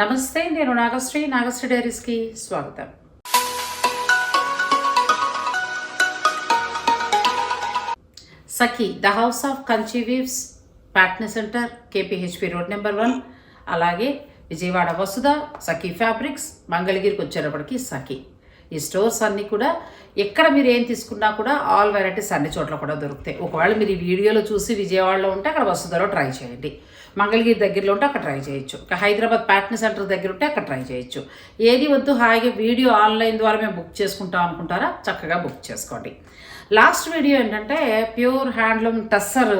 నమస్తే నేను నాగశ్రీ. నాగశ్రీ డైరీస్కి స్వాగతం. Sakhi the house of Kanchi weaves Patny centre KPHB road number one. అలాగే విజయవాడ వసుధ సఖీ ఫ్యాబ్రిక్స్ మంగళగిరికి వచ్చేటప్పటికి సఖీ. ఈ స్టోర్స్ అన్నీ కూడా ఎక్కడ మీరు ఏం తీసుకున్నా కూడా ఆల్ వెరైటీస్ అన్ని చోట్ల కూడా దొరుకుతాయి. ఒకవేళ మీరు ఈ వీడియోలో చూసి విజయవాడలో ఉంటే అక్కడ వసుధలో ట్రై చేయండి. మంగళగిరి దగ్గరలో ఉంటే అక్కడ ట్రై చేయొచ్చు. హైదరాబాద్ ప్యాట్నీ సెంటర్ దగ్గర ఉంటే అక్కడ ట్రై చేయొచ్చు. ఏది వద్దు హాయిగా వీడియో ఆన్లైన్ ద్వారా మేము బుక్ చేసుకుంటాం అనుకుంటారా? చక్కగా బుక్ చేసుకోండి. లాస్ట్ వీడియో ఏంటంటే ప్యూర్ హ్యాండ్లూమ్ టస్సర్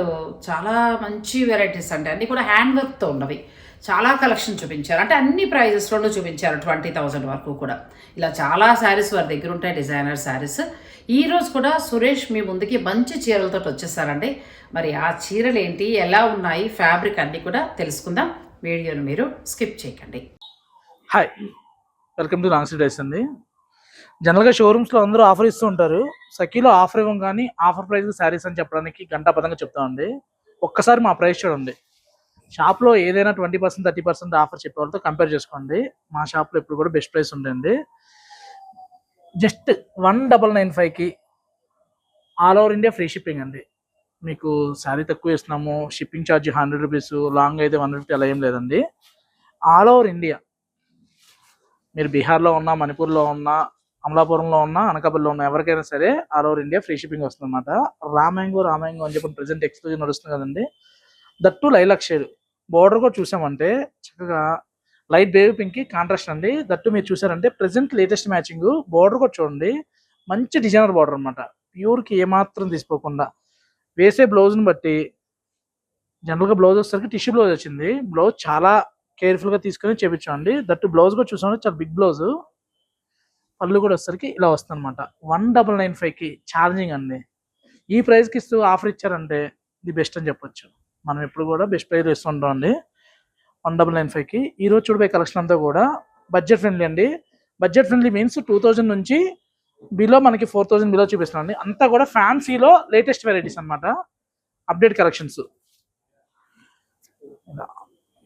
చాలా మంచి వెరైటీస్ అండి. అన్నీ కూడా హ్యాండ్ వర్క్తో ఉన్నవి. చాలా కలెక్షన్ చూపించారు. అంటే అన్ని ప్రైజెస్లోనూ చూపించారు ట్వంటీ థౌజండ్ వరకు కూడా. ఇలా చాలా శారీస్ వారి దగ్గర ఉంటాయి డిజైనర్ శారీస్. ఈరోజు కూడా సురేష్ మీ ముందుకి మంచి చీరలతో వచ్చేసారండి. మరి ఆ చీరలు ఏంటి ఎలా ఉన్నాయి ఫ్యాబ్రిక్ అన్నీ కూడా తెలుసుకుందాం. వీడియోను మీరు స్కిప్ చేయకండి. హాయ్ వెల్కమ్ టు రాంగ్సీ డైస్ అండి. జనరల్గా షోరూమ్స్లో అందరూ ఆఫర్ ఇస్తూ ఉంటారు. సఖీలో ఆఫర్ ఇవ్వం కానీ ఆఫర్ ప్రైస్ శారీస్ అని చెప్పడానికి గంటాపదంగా చెప్తామండి. ఒక్కసారి మా ప్రైస్ చూడండి. షాప్లో ఏదైనా twenty percent thirty percent offer చెప్పేవాళ్ళతో compare చేసుకోండి. మా షాప్లో ఎప్పుడు కూడా బెస్ట్ ప్రైస్ ఉంటుంది జస్ట్ వన్ డబల్ నైన్ ఫైవ్కి all over India free shipping అండి. మీకు శారీ తక్కువ ఇస్తున్నాము shipping charge hundred rupees long అయితే వన్ ఫిఫ్టీ అలా ఏం లేదండి. All over India. మీరు బీహార్లో ఉన్నా మణిపూర్లో ఉన్నా అమలాపురంలో ఉన్నా అనకాపల్లిలో ఉన్నా ఎవరికైనా సరే all over India free shipping వస్తుంది అనమాట రామ్యాంగో రామ్యాంగో అని చెప్పి ప్రెసెంట్ ఎక్స్క్లూజివ్ నడుస్తుంది కదండి. దట్టు లైలాక్ షేడ్ బోర్డర్ కూడా చూసామంటే చక్కగా లైట్ బేబీ పింక్ కాంట్రాస్ట్ అండి. దట్టు మీరు చూసారంటే ప్రెసెంట్ లేటెస్ట్ మ్యాచింగ్ బోర్డర్ కూడా చూడండి. మంచి డిజైనర్ బార్డర్ అనమాట ప్యూర్కి ఏమాత్రం తీసుకోకుండా వేసే బ్లౌజ్ని బట్టి జనరల్గా బ్లౌజ్ వచ్చేసరికి టిష్యూ బ్లౌజ్ వచ్చింది. బ్లౌజ్ చాలా కేర్ఫుల్గా తీసుకొని చేపించండి దట్టు బ్లౌజ్ కూడా చూసామంటే చాలా బిగ్ బ్లౌజ్. పళ్ళు కూడా వచ్చేసరికి ఇలా వస్తుంది అనమాట వన్ డబల్ నైన్ ఫైవ్కి ఛార్జింగ్ అండి. ఈ ప్రైస్కి ఇస్తూ ఆఫర్ ఇచ్చారంటే ఇది బెస్ట్ అని చెప్పొచ్చు. మనం ఎప్పుడు కూడా బెస్ట్ ప్రైజ్ ఇస్తుంటాం అండి. వన్ డబల్ నైన్ ఫైవ్కి. ఈరోజు చూడబోయే కలెక్షన్ అంతా కూడా బడ్జెట్ ఫ్రెండ్లీ అండి. Budget friendly means two thousand నుంచి బిలో మనకి ఫోర్ థౌజండ్ బిలో చూపిస్తున్నాం అండి. అంతా కూడా ఫ్యాన్సీలో లేటెస్ట్ వెరైటీస్ అన్నమాట. అప్డేట్ కలెక్షన్స్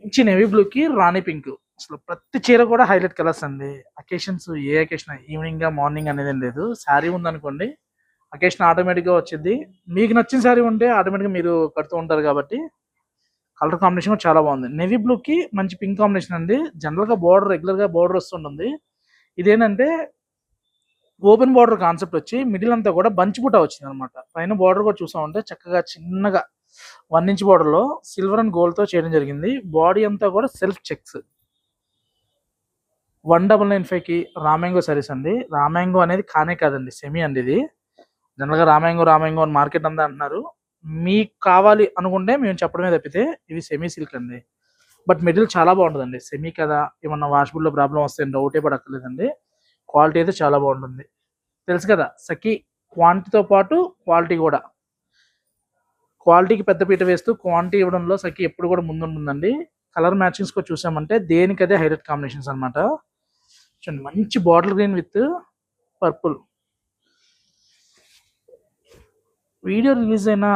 మంచి నేవీ బ్లూకి రాణి పింక్ అసలు ప్రతి చీర కూడా హైలైట్ కలర్స్ అండి. అకేషన్స్ ఏ అకేషన్ ఈవినింగ్గా మార్నింగ్ అనేది లేదు. శారీ ఉందనుకోండి అకేషన్ ఆటోమేటిక్గా వచ్చింది మీకు నచ్చిన శారీ ఉంటే ఆటోమేటిక్గా మీరు కడుతూ ఉంటారు కాబట్టి కలర్ కాంబినేషన్ కూడా చాలా బాగుంది. నేవీ బ్లూకి మంచి పింక్ కాంబినేషన్ అండి. జనరల్గా బార్డర్ రెగ్యులర్గా బార్డర్ వస్తుంటుంది. ఇదేంటంటే ఓపెన్ బార్డర్ కాన్సెప్ట్ వచ్చి మిడిల్ అంతా కూడా బంచి బుట్ట వచ్చింది అనమాట పైన బార్డర్ కూడా చూసామంటే చక్కగా చిన్నగా వన్ ఇంచ్ బార్డర్లో సిల్వర్ అండ్ గోల్డ్తో చేయడం జరిగింది. బాడీ అంతా కూడా self checks one double nine ఫైవ్కి రామ్యాంగో సరీస్ సారీస్ అండి. రామ్యాంగో అనేది కానే కాదండి సెమీ అండి ఇది. జనరల్గా రామాయంగో రామాయంగో అని మార్కెట్ అంతా అంటున్నారు. మీకు కావాలి అనుకుంటే మేము చెప్పడమే తప్పితే ఇవి సెమీ సిల్క్ అండి. బట్ మెటీరియల్ చాలా బాగుంటుందండి. సెమీ కదా ఏమన్నా వాష్బుల్లో ప్రాబ్లం వస్తే డౌటే పడక్కర్లేదండి. క్వాలిటీ అయితే చాలా బాగుంటుంది. తెలుసు కదా సఖీ క్వాంటిటీతో పాటు క్వాలిటీ కూడా. క్వాలిటీకి పెద్ద పీట వేస్తూ క్వాంటిటీ ఇవ్వడంలో సఖీ ఎప్పుడు కూడా ముందుంటుందండి. కలర్ మ్యాచింగ్స్ కూడా చూసామంటే దేనికదే హైలైట్ కాంబినేషన్స్ అన్నమాట. చూడండి మంచి bottle green with purple video release అయిన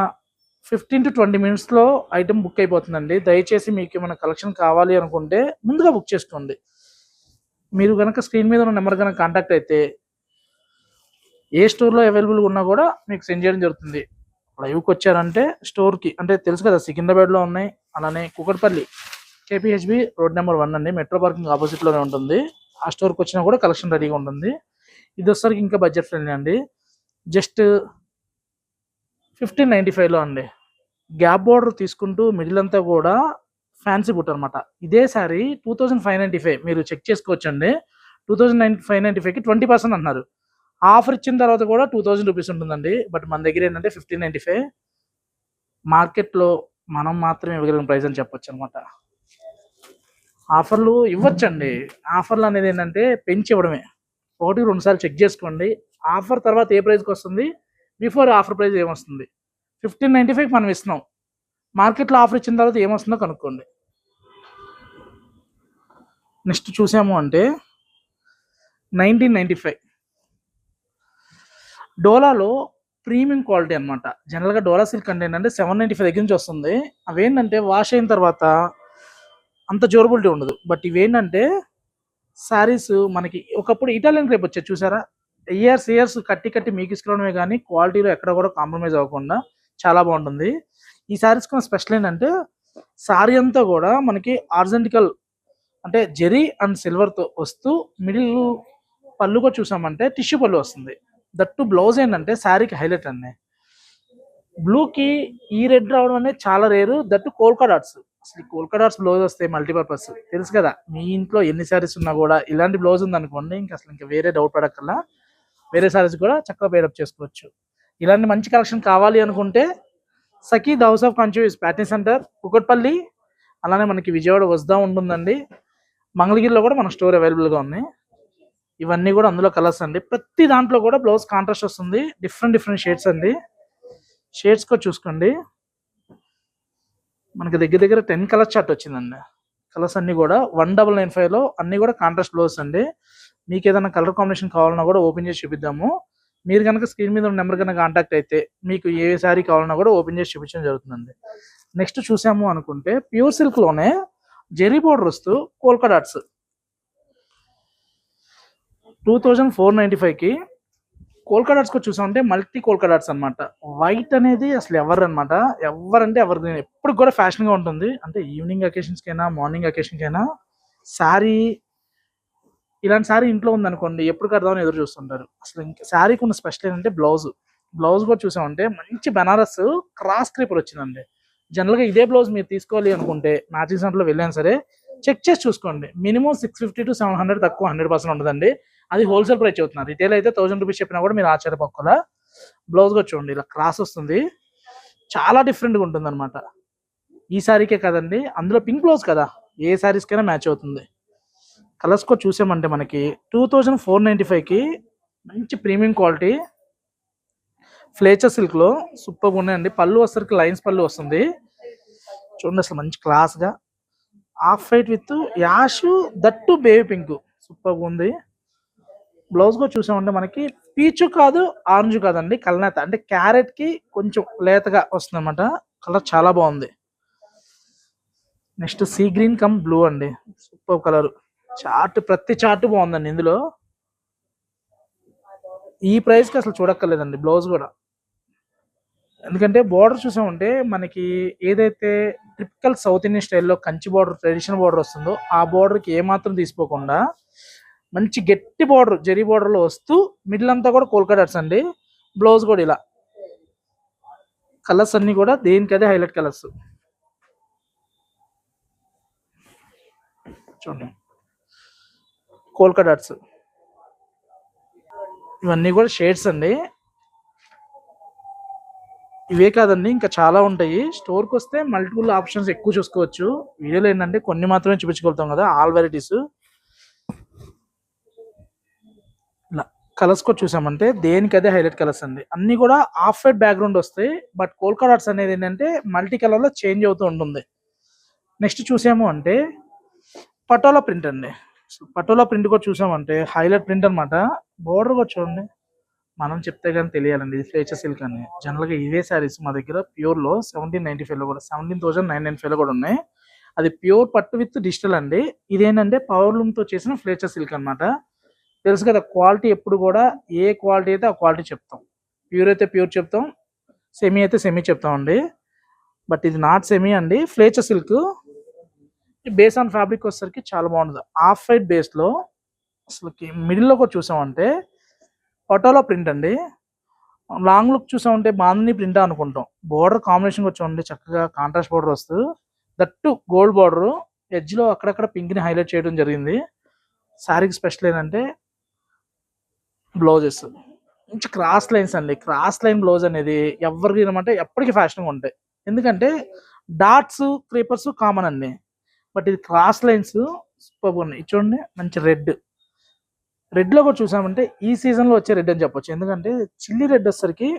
ఫిఫ్టీన్ టు ట్వంటీ మినిట్స్లో ఐటమ్ బుక్ అయిపోతుందండి. దయచేసి మీకు ఏమైనా కలెక్షన్ కావాలి అనుకుంటే ముందుగా బుక్ చేసుకోండి. మీరు కనుక స్క్రీన్ మీద ఉన్న నెంబర్ కనుక కాంటాక్ట్ అయితే ఏ స్టోర్లో అవైలబుల్గా ఉన్నా కూడా మీకు సెండ్ చేయడం జరుగుతుంది. లైవ్కి వచ్చారంటే స్టోర్కి అంటే తెలుసు కదా సికింద్రాబాద్లో ఉన్నాయి అలానే Kukatpally KPHB road number one అండి మెట్రో పార్కింగ్ ఆపోజిట్లోనే ఉంటుంది. ఆ స్టోర్కి వచ్చినా కూడా కలెక్షన్ రెడీగా ఉంటుంది. ఇది వచ్చేసరికి ఇంకా బడ్జెట్ ఫ్రెండ్లీ అండి. జస్ట్ ఫిఫ్టీన్ నైంటీ ఫైవ్లో అండి. గ్యాప్ బార్డర్ తీసుకుంటూ మిడిల్ అంతా కూడా ఫ్యాన్సీ బుట్ అనమాట ఇదే sari two thousand five ninety five మీరు చెక్ చేసుకోవచ్చు అండి two thousand nine five ninety ఫైవ్కి ట్వంటీ పర్సెంట్ అన్నారు ఆఫర్ ఇచ్చిన తర్వాత కూడా టూ థౌజండ్ రూపీస్ ఉంటుందండి. బట్ మన దగ్గర ఏంటంటే ఫిఫ్టీన్ నైంటీ ఫైవ్ మార్కెట్లో మనం మాత్రమే ఇవ్వగలిగిన ప్రైస్ అని చెప్పొచ్చు అనమాట ఆఫర్లు ఇవ్వచ్చండి. ఆఫర్లు అనేది ఏంటంటే పెంచి ఇవ్వడమే. ఒకటి రెండుసార్లు చెక్ చేసుకోండి. ఆఫర్ తర్వాత ఏ ప్రైస్కి వస్తుంది? బిఫోర్ ఆఫర్ ప్రైస్ ఏమొస్తుంది? ఫిఫ్టీన్ నైంటీ ఫైవ్ మనం ఇస్తున్నాం. మార్కెట్లో ఆఫర్ ఇచ్చిన తర్వాత ఏమొస్తుందో కనుక్కోండి. నెక్స్ట్ చూసాము అంటే నైన్టీన్ నైంటీ ఫైవ్. డోలాలో ప్రీమియం క్వాలిటీ అనమాట జనరల్గా డోలా సిల్క్ అంటే ఏంటంటే సెవెన్ నైంటీ ఫైవ్ దగ్గర నుంచి వస్తుంది. అవేంటంటే వాష్ అయిన తర్వాత అంత డ్యూరబిలిటీ ఉండదు. బట్ ఇవేంటంటే శారీస్ మనకి ఒకప్పుడు ఇటాలియన్ క్రేప్ వచ్చేది చూసారా? ఇయర్స్ ఇయర్స్ కట్టి కట్టి మీకు ఇసుకోవడమే కానీ క్వాలిటీలో ఎక్కడ కూడా కాంప్రమైజ్ అవ్వకుండా చాలా బాగుంటుంది. ఈ శారీస్ కొన్ని స్పెషల్ ఏంటంటే శారీ అంతా కూడా మనకి ఆర్జెంటికల్ అంటే జెరీ అండ్ సిల్వర్తో వస్తూ మిడిల్ పళ్ళు కూడా చూసామంటే టిష్యూ పళ్ళు వస్తుంది. దట్టు బ్లౌజ్ ఏంటంటే శారీకి హైలైట్ అండి. బ్లూకి ఈ రెడ్ రావడం అనేది చాలా రేరు. దట్టు కోల్కా డాట్స్ అసలు ఈ కోల్కా డాట్స్ బ్లౌజ్ వస్తాయి మల్టీపర్పస్. తెలుసు కదా మీ ఇంట్లో ఎన్ని శారీస్ ఉన్నా కూడా ఇలాంటి బ్లౌజ్ ఉంది అనుకోండి ఇంకా అసలు ఇంకా వేరే డౌట్ పడక్కల్లా వేరే శారీస్ కూడా చక్కగా పేరప్ చేసుకోవచ్చు. ఇలాంటి మంచి కలెక్షన్ కావాలి అనుకుంటే సఖీ ద హౌస్ ఆఫ్ కన్ఫ్యూజ్ ప్యాటర్న్ సెంటర్ కుకట్పల్లి అలానే మనకి విజయవాడ వస్తా ఉంటుందండి. మంగళగిరిలో కూడా మన స్టోర్ అవైలబుల్గా ఉంది ఇవన్నీ కూడా అందులో కలర్స్ అండి. ప్రతి దాంట్లో కూడా బ్లౌజ్ కాంట్రాస్ట్ వస్తుంది. డిఫరెంట్ డిఫరెంట్ షేడ్స్ అండి. షేడ్స్ కూడా చూసుకోండి. మనకి దగ్గర దగ్గర టెన్ కలర్స్ చార్ట్ వచ్చిందండి. కలర్స్ అన్నీ కూడా వన్ డబల్ నైన్ ఫైవ్లో కూడా కాంట్రాస్ట్ బ్లౌజ్ అండి. మీకు ఏదైనా కలర్ కాంబినేషన్ కావాలన్నా కూడా ఓపెన్ చేసి చూపిద్దాము. మీరు కనుక స్క్రీన్ మీద ఉన్న నెంబర్ కనుక కాంటాక్ట్ అయితే మీకు ఏ శారీ కావాలన్నా కూడా ఓపెన్ చేసి చూపించడం జరుగుతుందండి. నెక్స్ట్ చూసాము అనుకుంటే ప్యూర్ సిల్క్లోనే జెరీ బోర్డర్ వస్తూ polka dots two thousand four ninety ఫైవ్కి కోల్కా డాట్స్కి కూడా చూసామంటే మల్టీ కోల్కా డాట్స్ అనమాట వైట్ అనేది అసలు ఎవరు అనమాట ఎవరంటే ఎవరు ఎప్పుడు కూడా ఫ్యాషన్గా ఉంటుంది. అంటే ఈవినింగ్ అకేషన్స్కైనా మార్నింగ్ అకేషన్కైనా శారీ ఇలాంటి శారీ ఇంట్లో ఉంది అనుకోండి ఎప్పుడు కడదామని ఎదురు చూస్తుంటారు. అసలు ఇంకా శారీకి ఉన్న స్పెషల్ ఏంటంటే బ్లౌజ్. బ్లౌజ్ కూడా చూసామంటే మంచి బనారస్ క్రాస్ క్రీపర్ వచ్చిందండి. జనరల్గా ఇదే బ్లౌజ్ మీరు తీసుకోవాలి అనుకుంటే మ్యాచింగ్ సెంటర్లో వెళ్ళాను సరే చెక్ చేసి చూసుకోండి. Minimum six fifty to seven hundred తక్కువ హండ్రెడ్ పర్సెంట్ ఉంటుందండి. అది హోల్సేల్ ప్రైస్ చెబుతున్నారు. రిటైల్ అయితే థౌసండ్ రూపీస్ చెప్పినా కూడా మీరు ఆశ్చర్యపోకుండా బ్లౌజ్ కూడా చూడండి ఇలా క్రాస్ వస్తుంది. చాలా డిఫరెంట్గా ఉంటుంది అనమాట ఈ శారీకే కదండి అందులో పింక్ బ్లౌజ్ కదా ఏ శారీస్కైనా మ్యాచ్ అవుతుంది. కలర్స్ కూడా చూసామంటే మనకి టూ థౌజండ్ ఫోర్ నైంటీ ఫైవ్కి మంచి ప్రీమియం క్వాలిటీ ఫ్లేచర్ సిల్క్లో సూపర్గా ఉన్నాయండి. పళ్ళు వచ్చరికి లైన్స్ పళ్ళు వస్తుంది. చూడండి అసలు మంచి క్లాస్గా half white with ash that baby pink సూపర్గా ఉంది. బ్లౌజ్ కూడా చూసామంటే మనకి పీచు కాదు ఆరెంజ్ కాదండి. కలనేత. అంటే క్యారెట్కి కొంచెం లేతగా వస్తుంది అనమాట కలర్ చాలా బాగుంది. Next sea green cum blue అండి. సూపర్ కలర్ చార్ట్ ప్రతి చార్ట్ బాగుందండి ఇందులో. ఈ ప్రైస్కి అసలు చూడక్కర్లేదండి బ్లౌజ్ కూడా. ఎందుకంటే బార్డర్ చూసామంటే మనకి ఏదైతే ట్రిపికల్ సౌత్ ఇండియన్ స్టైల్లో కంచి బార్డర్ ట్రెడిషనల్ బార్డర్ వస్తుందో ఆ బార్డర్కి ఏమాత్రం తీసుకోకుండా మంచి గట్టి బార్డర్ జరీ బార్డర్లో వస్తూ మిడిల్ అంతా కూడా కోల్కటాట్స్ అండి. బ్లౌజ్ కూడా ఇలా. కలర్స్ అన్నీ కూడా దేనికదే హైలైట్ కలర్స్. చూడండి. కోల్కటాట్స్ ఇవన్నీ కూడా షేడ్స్ అండి. ఇవే కాదండి ఇంకా చాలా ఉంటాయి. స్టోర్కి వస్తే మల్టిపుల్ ఆప్షన్స్ ఎక్కువ చూసుకోవచ్చు. వీడియోలో ఏంటంటే కొన్ని మాత్రమే చూపించగలుగుతాం కదా ఆల్ వెరైటీస్ ఇలా కలర్స్ కూడా చూసామంటే దేనికదే హైలైట్ కలర్స్ అండి. అన్నీ కూడా ఆఫ్ వైట్ బ్యాక్గ్రౌండ్ వస్తాయి బట్ కోల్కా డాట్స్ అనేది ఏంటంటే మల్టీ కలర్లో చేంజ్ అవుతూ ఉంటుంది. నెక్స్ట్ చూసాము అంటే పటోలా ప్రింట్ అండి. పటోలా ప్రింట్ కూడా చూసామంటే హైలైట్ ప్రింట్ అనమాట బోర్డర్ కూడా చూడండి. మనం చెప్తే కానీ తెలియాలండి. ఇది ఫ్లేచర్ సిల్క్ అని. జనరల్గా ఇవే శారీస్ మా దగ్గర ప్యూర్లో సెవెంటీన్ నైన్టీ ఫైవ్లో కూడా సెవెంటీన్ థౌసండ్ నైన్ నైన్ ఫైవ్లో కూడా ఉన్నాయి. అది ప్యూర్ పట్టు విత్ డిజిటల్ అండి. ఇదేంటంటే పవర్ లూమ్తో చేసిన ఫ్లేచర్ సిల్క్ అన్నమాట. తెలుసు కదా క్వాలిటీ ఎప్పుడు కూడా ఏ క్వాలిటీ అయితే ఆ క్వాలిటీ చెప్తాం. ప్యూర్ అయితే ప్యూర్ చెప్తాం సెమీ అయితే సెమీ చెప్తాం అండి బట్ ఇది నాట్ సెమీ అండి. ఫ్లేచర్ సిల్క్ బేస్ ఆన్ ఫ్యాబ్రిక్ వచ్చేసరికి చాలా బాగుంటుంది హాఫ్ వైట్ బేస్లో అసలుకి మిడిల్లో కూడా చూసామంటే పటోలా ప్రింట్ అండి. లాంగ్ లుక్ చూసామంటే బాందని ప్రింట్ అనుకుంటాం. బోర్డర్ కాంబినేషన్ కూడా చూడండి చక్కగా కాంట్రాస్ట్ బోర్డర్ వస్తుంది దట్టు గోల్డ్ బార్డరు ఎడ్జ్లో అక్కడక్కడ పింక్ని హైలైట్ చేయడం జరిగింది. శారీకి స్పెషల్ ఏంటంటే బ్లౌజెస్. మంచి క్రాస్ లైన్స్ అండి. క్రాస్ లైన్ బ్లౌజ్ అనేది ఎవరికి ఏమంటే ఎప్పటికీ ఫ్యాషన్గా ఉంటాయి. ఎందుకంటే డాట్స్ క్రీపర్స్ కామన్ అండి. బట్ ఇది క్రాస్ లైన్స్ సూపర్ ఉన్నాయి. చూడండి మంచి రెడ్. రెడ్లో కూడా చూసామంటే ఈ సీజన్లో వచ్చే రెడ్ అని చెప్పొచ్చు. ఎందుకంటే చిల్లీ రెడ్ వచ్చేసరికి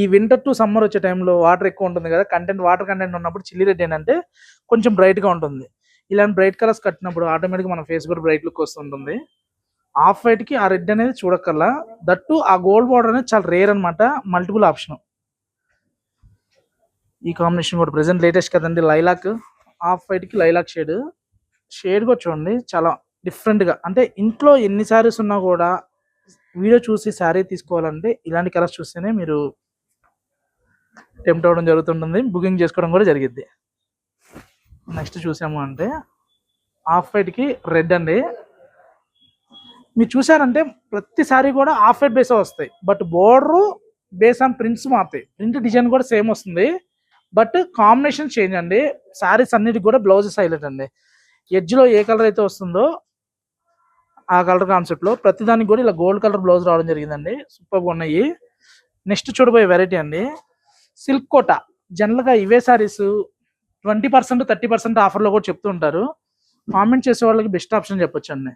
ఈ వింటర్ టు సమ్మర్ వచ్చే టైంలో వాటర్ ఎక్కువ ఉంటుంది కదా కంటెంట్ వాటర్ కంటెంట్ ఉన్నప్పుడు చిల్లీ రెడ్ ఏంటంటే కొంచెం బ్రైట్గా ఉంటుంది. ఇలాంటి బ్రైట్ కలర్స్ కట్టినప్పుడు ఆటోమేటిక్గా మన ఫేస్ కూడా బ్రైట్ లుక్ వస్తుంటుంది. ఆఫ్ వైట్కి ఆ రెడ్ అనేది చూడక్కర్లా. దట్టు ఆ గోల్డ్ బార్డర్ అనేది చాలా రేర్ అన్నమాట మల్టిపుల్ ఆప్షన్. ఈ కాంబినేషన్ కూడా ప్రెసెంట్ లేటెస్ట్ కదండి లైలాక్. ఆఫ్ వైట్కి లైలాక్ షేడ్. షేడ్ కూడా చూడండి చాలా డిఫరెంట్గా అంటే ఇంట్లో ఎన్ని శారీస్ ఉన్నా కూడా వీడియో చూసి శారీ తీసుకోవాలంటే ఇలాంటి కలర్స్ చూస్తేనే మీరు టెంప్ట్ అవ్వడం జరుగుతుంటుంది బుకింగ్ చేసుకోవడం కూడా జరిగిద్ది. నెక్స్ట్ చూసాము అంటే ఆఫ్ వైట్కి రెడ్ అండి. మీరు చూసారంటే ప్రతి శారీ కూడా ఆఫ్ వైట్ బేస్ వస్తాయి. But border base on prints మారుతాయి ప్రింట్ డిజైన్ కూడా సేమ్ వస్తుంది. బట్ కాంబినేషన్ చేంజ్ అండి. సారీస్ అన్నిటికి కూడా బ్లౌజెస్ హైలైట్ అండి. ఎడ్జ్లో ఏ కలర్ అయితే వస్తుందో ఆ కలర్ కాన్సెప్ట్లో ప్రతిదానికి కూడా ఇలా గోల్డ్ కలర్ బ్లౌజ్ రావడం జరిగిందండి. సూపర్గా ఉన్నాయి. నెక్స్ట్ చూడబోయే వెరైటీ అండి. సిల్క్ కోట. జనరల్గా ఇవే saris twenty percent thirty percent ఆఫర్లో కూడా చెప్తూ ఉంటారు. కామెంట్ చేసే వాళ్ళకి బెస్ట్ ఆప్షన్ చెప్పొచ్చు అండి.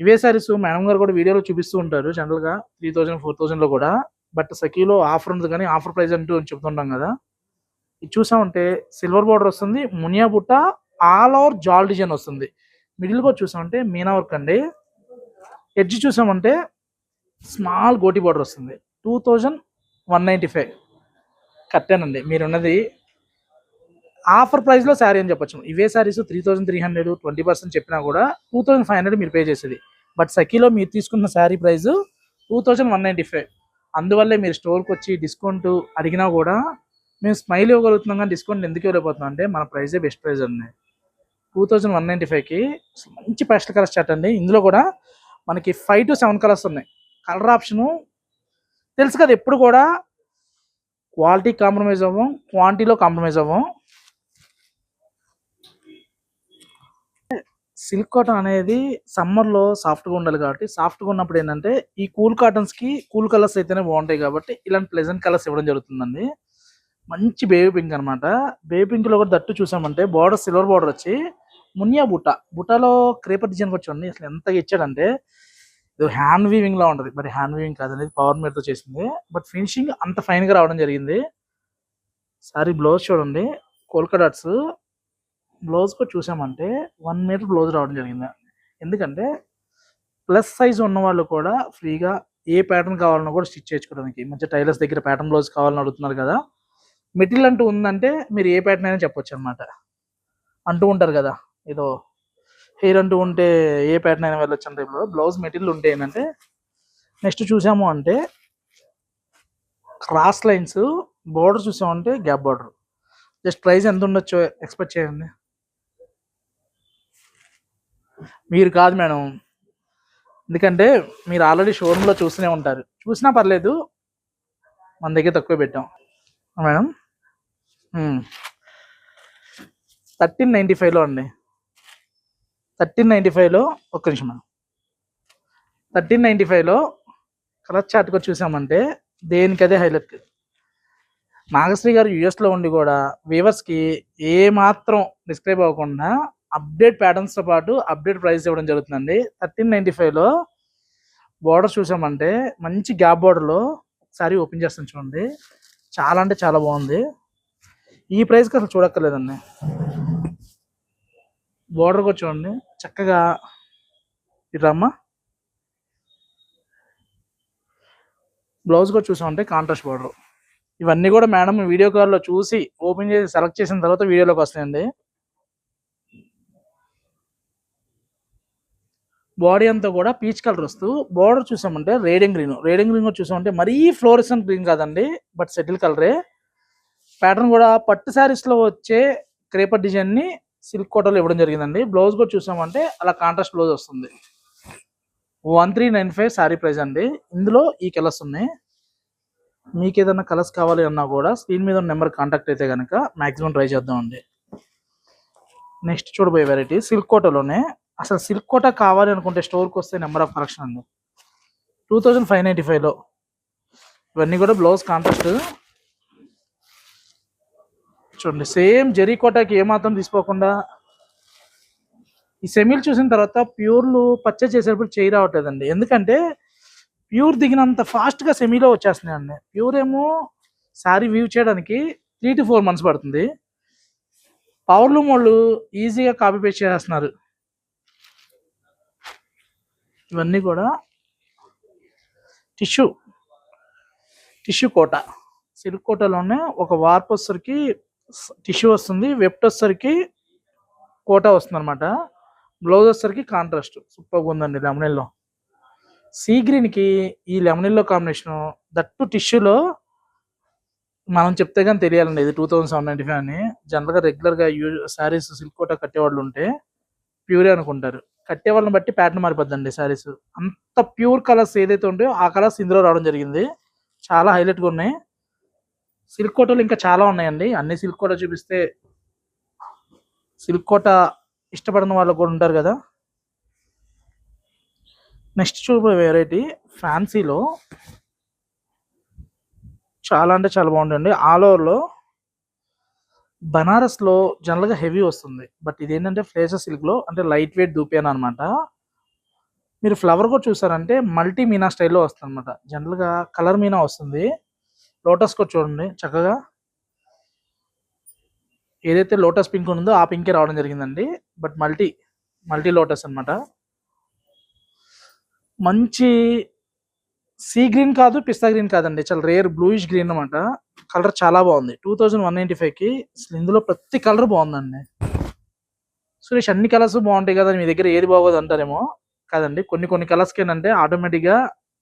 ఇవే శారీస్ మేడం గారు కూడా వీడియోలో చూపిస్తూ ఉంటారు జనరల్గా త్రీ థౌజండ్ ఫోర్ థౌజండ్లో కూడా. బట్ సఖీలో ఆఫర్ ఉంది కానీ ఆఫర్ ప్రైస్ అంటూ చెప్తుంటాం కదా. ఇది చూసామంటే సిల్వర్ బార్డర్ వస్తుంది మునియా బుట్ట ఆల్ ఓవర్ జాల్ డిజైన్ వస్తుంది. మిడిల్ కూడా చూసామంటే మీనా వర్క్ అండి. ఎడ్జ్ చూసామంటే స్మాల్ గోటి బార్డర్ వస్తుంది two thousand one ninety five. కట్టానండి మీరున్నది ఆఫర్ ప్రైస్లో శారీ అని చెప్పొచ్చు. ఇవే saris three thousand three hundred twenty percent చెప్పినా కూడా టూ థౌసండ్ ఫైవ్ హండ్రెడ్ మీరు పే చేసేది. బట్ సఖీలో మీరు తీసుకున్న sari price two thousand one ninety five. అందువల్లే మీరు స్టోర్కి వచ్చి డిస్కౌంట్ అడిగినా కూడా మేము స్మైల్ ఇవ్వగలుగుతున్నాం కానీ డిస్కౌంట్ ఎందుకు ఇవ్వలేకపోతున్నాం అంటే మన ప్రైజే బెస్ట్ ప్రైస్ ఉన్నాయి టూ థౌజండ్ వన్ నైంటీ ఫైవ్కి మంచి పేస్టల్ కలర్స్ చాట్ అండి. ఇందులో కూడా మనకి ఫైవ్ టు సెవెన్ కలర్స్ ఉన్నాయి. కలర్ ఆప్షను తెలుసు కదా ఎప్పుడు కూడా క్వాలిటీ కాంప్రమైజ్ అవ్వం క్వాంటిటీలో కాంప్రమైజ్ అవ్వం. సిల్క్ కాటన్ అనేది సమ్మర్లో సాఫ్ట్గా ఉండాలి కాబట్టి సాఫ్ట్గా ఉన్నప్పుడు ఏంటంటే ఈ కూల్ కాటన్స్కి కూల్ కలర్స్ అయితేనే బాగుంటాయి కాబట్టి ఇలాంటి ప్లెజెంట్ కలర్స్ ఇవ్వడం జరుగుతుందండి. మంచి బేబీ పింక్ అనమాట బేబీ పింక్లో కూడా దట్టు చూసామంటే బార్డర్ సిల్వర్ బార్డర్ వచ్చి మునియా బుట్ట బుట్టలో క్రేపర్ డిజైన్ వచ్చి అసలు ఎంత ఇచ్చాడంటే ఇది హ్యాండ్ వీవింగ్ లా ఉంటుంది. మరి హ్యాండ్ వీవింగ్ కాదండి పవర్ మీటర్ చేసింది. బట్ ఫినిషింగ్ అంత ఫైన్గా రావడం జరిగింది. సారీ బ్లౌజ్ చూడండి. కోల్కా డాట్స్ బ్లౌజ్ కూడా చూసామంటే వన్ మీటర్ బ్లౌజ్ రావడం జరిగింది. ఎందుకంటే ప్లస్ సైజ్ ఉన్న వాళ్ళు కూడా ఫ్రీగా ఏ ప్యాటర్న్ కావాలన్నా కూడా స్టిచ్ చేసుకోవడానికి మంచి టైలర్స్ దగ్గర ప్యాటర్న్ బ్లౌజ్ కావాలని అడుగుతున్నారు కదా. మెటీరియల్ అంటూ ఉందంటే మీరు ఏ ప్యాటర్న్ అయినా చెప్పొచ్చు అనమాట అంటూ ఉంటారు కదా ఏదో హెయిర్ అంటూ ఉంటే ఏ ప్యాటర్న్ అయినా వెళ్ళొచ్చు అంటే బ్లౌజ్ మెటీరియల్ ఉంటే ఏంటంటే నెక్స్ట్ చూసాము అంటే క్రాస్ లైన్స్ బోర్డర్ చూసామంటే గ్యాప్ బార్డర్. జస్ట్ ప్రైస్ ఎంత ఉండొచ్చు ఎక్స్పెక్ట్ చేయండి. మీరు కాదు మేడం. ఎందుకంటే మీరు ఆల్రెడీ షోరూంలో చూస్తూనే ఉంటారు. చూసినా పర్లేదు మన దగ్గర తక్కువ పెట్టాం. మేడం? థర్టీన్ నైంటీ ఫైవ్లో అండి. థర్టీన్ నైంటీ ఫైవ్లో ఒక్క నిమిషం థర్టీన్ నైంటీ ఫైవ్లో కలర్ చార్ట్ కూడా చూసామంటే దేనికి అదే హైలైట్ నాగశ్రీ గారు యుఎస్లో ఉండి కూడా వీవర్స్కి ఏ మాత్రం డిస్క్రైబ్ అవ్వకుండా అప్డేట్ ప్యాటర్న్స్తో పాటు అప్డేట్ ప్రైస్ ఇవ్వడం జరుగుతుందండి. థర్టీన్ నైంటీ ఫైవ్లో బార్డర్ చూసామంటే మంచి గ్యాప్ బార్డర్లో ఒకసారి ఓపెన్ చేస్తాను చూడండి. చాలా అంటే చాలా బాగుంది. ఈ ప్రైస్కి అసలు చూడక్కర్లేదండి. బోర్డర్ కూడా చూడండి. చక్కగా ఇరమ్మా బ్లౌజ్ కూడా చూసామంటే కాంట్రాస్ట్ బోర్డర్ ఇవన్నీ కూడా మేడం వీడియో కాల్లో చూసి ఓపెన్ చేసి సెలెక్ట్ చేసిన తర్వాత వీడియోలోకి వస్తాయండి. బాడీ అంతా కూడా పీచ్ కలర్ వస్తూ బోర్డర్ చూసామంటే రేడింగ్ గ్రీన్ రేడింగ్ గ్రీన్ కూడా చూసామంటే మరీ ఫ్లోరిసన్ గ్రీన్ కాదండి బట్ సెటిల్ కలరే ప్యాటర్న్ కూడా పట్టు శారీస్లో లో వచ్చే క్రేపర్ డిజైన్ని సిల్క్ కోటలో ఇవ్వడం జరిగిందండి. బ్లౌజ్ కూడా చూసామంటే అలా కాంట్రాస్ట్ బ్లౌజ్ వస్తుంది. One three nine five sari price అండి. ఇందులో ఈ కలర్స్ ఉన్నాయి. మీకు ఏదైనా కలర్స్ కావాలి అన్నా కూడా స్క్రీన్ మీద నెంబర్ కాంటాక్ట్ అయితే కనుక మాక్సిమం ట్రై చేద్దామండి. నెక్స్ట్ చూడబోయే వెరైటీ సిల్క్ కోటలోనే. అసలు సిల్క్ కోట కావాలి అనుకుంటే స్టోర్కి వస్తే నెంబర్ ఆఫ్ కలెక్షన్ అండి. టూ థౌజండ్ ఫైవ్ నైంటీ ఫైవ్లో ఇవన్నీ కూడా బ్లౌజ్ కాంట్రాస్ట్ చూడండి సేమ్ జెరీ కోటాకి ఏమాత్రం తీసుకోకుండా ఈ సెమీలు చూసిన తర్వాత ప్యూర్లు పర్చేజ్ చేసేటప్పుడు చేయి రావట్లేదండి. ఎందుకంటే ప్యూర్ దిగినంత ఫాస్ట్గా సెమీలో వచ్చేస్తున్నాయండి. ప్యూర్ ఏమో శారీ వ్యూ చేయడానికి త్రీ టు ఫోర్ మంత్స్ పడుతుంది. పవర్లు వాళ్ళు ఈజీగా కాపీ పేస్ట్ చేస్తున్నారు. ఇవన్నీ కూడా టిష్యూ టిష్యూ కోట సిల్క్ కోటలోనే ఒక వార్ప్ టిష్యూ వస్తుంది వెప్ట్ వచ్చేసరికి కోటా వస్తుంది అనమాట బ్లౌజ్ వచ్చేసరికి కాంట్రాస్ట్ సూపర్గా ఉందండి లెమనెల్లో సీ గ్రీన్కి ఈ లెమనెల్లో కాంబినేషన్ దట్టు టిష్యూలో మనం చెప్తే కానీ తెలియాలండి. ఇది two thousand seven ninety five అని జనరల్గా రెగ్యులర్గా యూజ్ శారీస్ సిల్క్ కోట కట్టేవాళ్ళు ఉంటే ప్యూరే అనుకుంటారు. కట్టే వాళ్ళని బట్టి ప్యాటర్న్ మారిపోద్దండి శారీస్ అంత ప్యూర్ కలర్స్ ఏదైతే ఉంటాయో ఆ కలర్స్ ఇందులో రావడం జరిగింది. చాలా హైలైట్గా ఉన్నాయి. సిల్క్ కోటలు ఇంకా చాలా ఉన్నాయండి. అన్ని సిల్క్ కోట చూపిస్తే సిల్క్ కోట ఇష్టపడిన వాళ్ళు కూడా ఉంటారు కదా. నెక్స్ట్ చూపే వెరైటీ ఫ్యాన్సీలో చాలా అంటే చాలా బాగుంటుంది. ఆల్ ఓవర్లో బనారస్లో జనరల్గా హెవీ వస్తుంది. బట్ ఇదేంటంటే ఫ్లేసర్ సిల్క్లో అంటే లైట్ వెయిట్ దూపాను అనమాట మీరు ఫ్లవర్ కూడా చూసారంటే మల్టీ మీనా స్టైల్లో వస్తుంది అనమాట జనరల్గా కలర్ మీనా వస్తుంది. లోటస్ కూడా చూడండి చక్కగా. ఏదైతే లోటస్ పింక్ ఉందో ఆ పింకే రావడం జరిగిందండి. బట్ మల్టీ మల్టీ లోటస్ అన్నమాట. మంచి సీ గ్రీన్ కాదు పిస్తా గ్రీన్ కాదండి. చాలా రేర్ బ్లూయిష్ గ్రీన్ అనమాట కలర్ చాలా బాగుంది. టూ థౌజండ్ వన్ నైంటీ ఫైవ్కి ఇందులో ప్రతి కలర్ బాగుందండి. సురేష్ అన్ని కలర్స్ బాగుంటాయి కదా మీ దగ్గర ఏది బాగోదు అంటారేమో. కాదండి కొన్ని కొన్ని కలర్స్కి ఏంటంటే ఆటోమేటిక్గా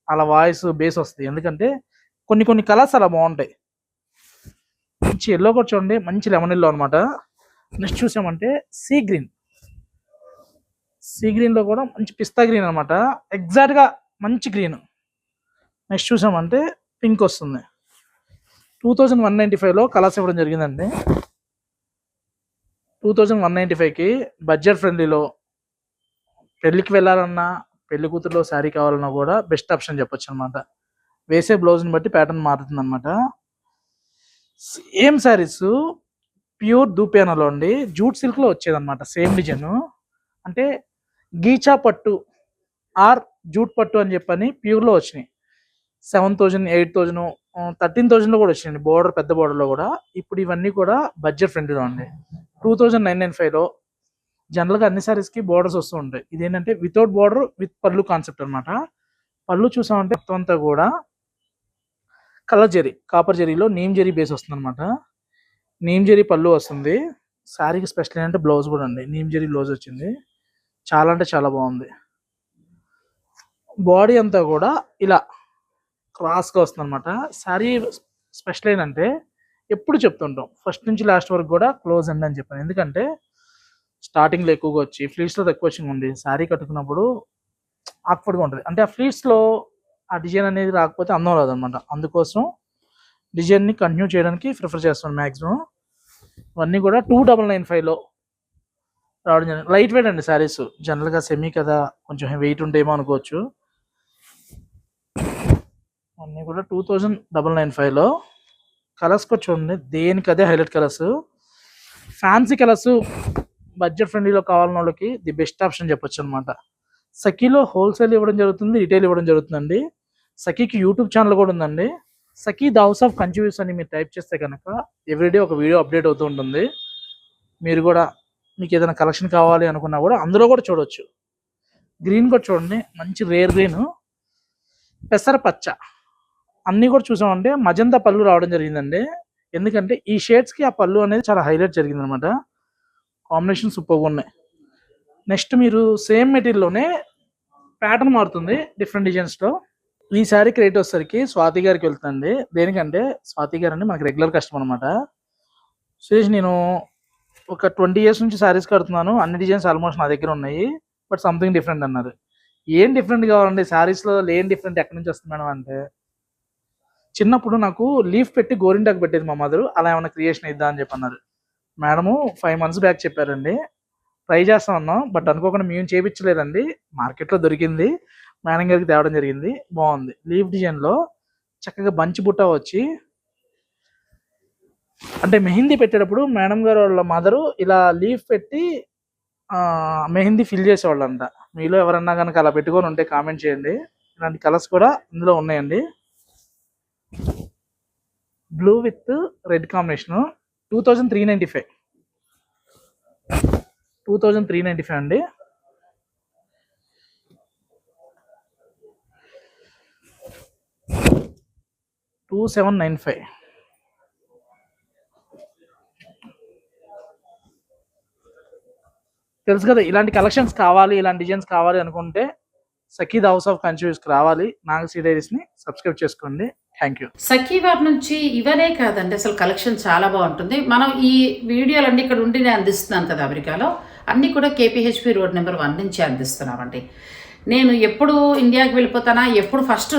అలా వాయిస్ బేస్ వస్తుంది. ఎందుకంటే కొన్ని కొన్ని కలర్స్ అలా బాగుంటాయి. మంచి ఎల్లో కూడా చూడండి మంచి లెమన్ ఎల్లో అనమాట నెక్స్ట్ చూసామంటే సీ గ్రీన్ సీ గ్రీన్లో కూడా మంచి పిస్తా గ్రీన్ అనమాట ఎగ్జాక్ట్గా మంచి గ్రీన్ నెక్స్ట్ చూసామంటే పింక్ వస్తుంది. టూ థౌజండ్ వన్ నైంటీ ఫైవ్లో కలర్స్ ఇవ్వడం జరిగిందండి. టూ థౌజండ్ వన్ నైంటీ ఫైవ్కి బడ్జెట్ ఫ్రెండ్లీలో పెళ్ళికి వెళ్ళాలన్నా పెళ్ళి కూతురులో శారీ కావాలన్నా కూడా బెస్ట్ ఆప్షన్ చెప్పొచ్చు అనమాట వేసే బ్లౌజ్ని బట్టి ప్యాటర్న్ మారుతుంది అనమాట సేమ్ శారీస్ ప్యూర్ దూపేనలో అండి. జూట్ సిల్క్లో వచ్చేదన్నమాట సేమ్ డిజైన్. అంటే గీచా పట్టు ఆర్ జూట్ పట్టు అని చెప్పని ప్యూర్లో వచ్చినాయి. Seven thousand eight thousand thirteen థౌజండ్లో కూడా వచ్చినాయండి. బోర్డర్ పెద్ద బోర్డర్లో కూడా. ఇప్పుడు ఇవన్నీ కూడా బడ్జెట్ ఫ్రెండ్లీలో అండి. టూ థౌజండ్ నైన్ నైన్ ఫైవ్లో జనరల్గా అన్ని శారీస్కి బోర్డర్స్ వస్తూ ఉంటాయి. ఇదేంటంటే వితౌట్ బోర్డర్ విత్ పళ్ళు కాన్సెప్ట్ అనమాట పళ్ళు చూసామంటే మొత్తం అంతా కూడా కలర్ జెరీ కాపర్ జెరీలో నీమ్ జెరీ బేస్ వస్తుంది అనమాట నీమ్ జెరీ పళ్ళు వస్తుంది. శారీకి స్పెషల్ ఏంటంటే బ్లౌజ్ కూడా అండి. నీమ్ జెరీ బ్లౌజ్ వచ్చింది. చాలా అంటే చాలా బాగుంది. బాడీ అంతా కూడా ఇలా క్రాస్గా వస్తుంది అనమాట శారీ స్పెషల్ ఏంటంటే ఎప్పుడు చెప్తుంటాం. ఫస్ట్ నుంచి లాస్ట్ వరకు కూడా క్లోజ్ అండి అని చెప్పాను. ఎందుకంటే స్టార్టింగ్లో ఎక్కువగా వచ్చి ఫ్లీట్స్లో తక్కువ వచ్చింది ఉంది శారీ కట్టుకున్నప్పుడు ఆక్వర్డ్గా ఉంటుంది. అంటే ఆ ఫ్లీట్స్లో ఆ డిజైన్ అనేది రాకపోతే అందం రాదు అనమాట అందుకోసం డిజైన్ని కంటిన్యూ చేయడానికి ప్రిఫర్ చేస్తాను మ్యాక్సిమం ఇవన్నీ కూడా టూ డబల్ నైన్ ఫైవ్లో రావడం జరిగింది. లైట్ వెయిట్ అండి శారీస్ జనరల్గా సెమీ కదా కొంచెం వెయిట్ ఉంటేమో అనుకోవచ్చు. అన్నీ కూడా టూ థౌజండ్ డబల్ నైన్ ఫైవ్లో కలర్స్ కూడా చూడండి దేనికి అదే highlight colours fancy colours budget ఫ్రెండ్లీలో కావాలన్న వాళ్ళకి ది బెస్ట్ ఆప్షన్ చెప్పొచ్చు అనమాట. సఖీలో హోల్సేల్ ఇవ్వడం జరుగుతుంది రిటైల్ ఇవ్వడం జరుగుతుందండి. సఖీకి యూట్యూబ్ ఛానల్ కూడా ఉందండి. Sakhi the house of confuse అని మీరు టైప్ చేస్తే కనుక ఎవ్రీడే ఒక వీడియో అప్డేట్ అవుతూ ఉంటుంది. మీరు కూడా మీకు ఏదైనా కలెక్షన్ కావాలి అనుకున్నా కూడా అందులో కూడా చూడవచ్చు గ్రీన్ కూడా చూడండి. మంచి రేర్ గ్రీన్. పెసర పచ్చ. అన్నీ కూడా చూసామంటే మజంతా పళ్ళు రావడం జరిగిందండి. ఎందుకంటే ఈ షేడ్స్కి ఆ పళ్ళు అనేది చాలా హైలైట్ జరిగింది అనమాట కాంబినేషన్ సూపర్గా ఉన్నాయి. నెక్స్ట్ మీరు సేమ్ మెటీరియల్లోనే ప్యాటర్న్ మారుతుంది డిఫరెంట్ డిజైన్స్లో. ఈ శారీకి రేట్ వచ్చేసరికి స్వాతి గారికి వెళ్తుంది. దేనికంటే స్వాతి గారు అండి మనకి రెగ్యులర్ కస్టమర్ అనమాట సురేష్ నేను ఒక ట్వంటీ ఇయర్స్ నుంచి శారీస్ కడుతున్నాను. అన్ని డిజైన్స్ ఆల్మోస్ట్ నా దగ్గర ఉన్నాయి. బట్ సంథింగ్ డిఫరెంట్ అన్నారు. ఏం డిఫరెంట్ కావాలండి? శారీస్లో లేని డిఫరెంట్ ఎక్కడి నుంచి వస్తుంది మేడం అంటే? చిన్నప్పుడు నాకు లీఫ్ పెట్టి గోరింటాకు పెట్టేది మా మదరు అలా ఏమైనా క్రియేషన్ ఇద్దా అని చెప్పి అన్నారు మేడము ఫైవ్ మంత్స్ బ్యాక్ చెప్పారండి. ట్రై చేస్తా ఉన్నాం. బట్ అనుకోకుండా మేము చేయించలేదండి మార్కెట్లో దొరికింది. మేడం గారికి తేవడం జరిగింది. బాగుంది. లీఫ్ డిజైన్లో చక్కగా బంచి బుట్ట వచ్చి అంటే మెహందీ పెట్టేటప్పుడు మేడం గారు వాళ్ళ మదరు ఇలా లీఫ్ పెట్టి మెహందీ ఫిల్ చేసేవాళ్ళంట. మీలో ఎవరన్నా కనుక అలా పెట్టుకొని ఉంటే కామెంట్ చేయండి. ఇలాంటి కలర్స్ కూడా ఇందులో ఉన్నాయండి. Blue with red combination two thousand three ninety five. Two thousand three ninety five అండి. టూ సెవెన్ నైన్ ఫైవ్ తెలుసు కదా ఇలాంటి కలెక్షన్స్ కావాలి ఇలాంటి డిజైన్స్ కావాలి అనుకుంటే సఖీ హౌస్ ఆఫ్ కన్ఫ్యూజ్కి రావాలి. నాగశ్రీ డైరీస్ని సబ్స్క్రైబ్ చేసుకోండి. థ్యాంక్ యూ సఖీ వారి నుంచి ఇవనే కాదండి అసలు కలెక్షన్ చాలా బాగుంటుంది. మనం ఈ వీడియోలన్నీ ఇక్కడ ఉండి నేను అందిస్తున్నాను కదా అమెరికాలో. అన్నీ కూడా కేపీహెచ్పి రోడ్ నెంబర్ వన్ నుంచి అందిస్తున్నామండి. నేను ఎప్పుడు ఇండియాకి వెళ్ళిపోతానా? ఎప్పుడు ఫస్ట్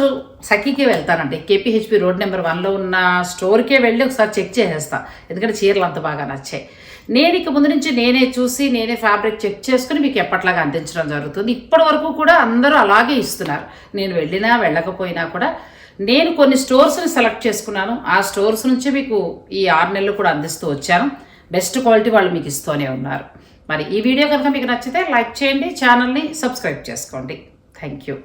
సఖీకే వెళ్తానండి. కేపీహెచ్పి రోడ్ నెంబర్ వన్లో ఉన్న స్టోర్కే వెళ్ళి ఒకసారి చెక్ చేసేస్తా. ఎందుకంటే చీరలు అంత బాగా నచ్చాయి. నేను ఇక ముందు నుంచి నేనే చూసి నేనే ఫ్యాబ్రిక్ చెక్ చేసుకుని మీకు ఎప్పట్లాగా అందించడం జరుగుతుంది. ఇప్పటి వరకు కూడా అందరూ అలాగే ఇస్తున్నారు. నేను వెళ్ళినా వెళ్ళకపోయినా కూడా నేను కొన్ని స్టోర్స్ని సెలెక్ట్ చేసుకున్నాను. ఆ స్టోర్స్ నుంచి మీకు ఈ ఆరు నెలలు కూడా అందిస్తూ వచ్చాను. బెస్ట్ క్వాలిటీ వాళ్ళు మీకు ఇస్తూనే ఉన్నారు. మరి ఈ వీడియో కనుక మీకు నచ్చితే లైక్ చేయండి ఛానల్ని సబ్స్క్రైబ్ చేసుకోండి. Thank you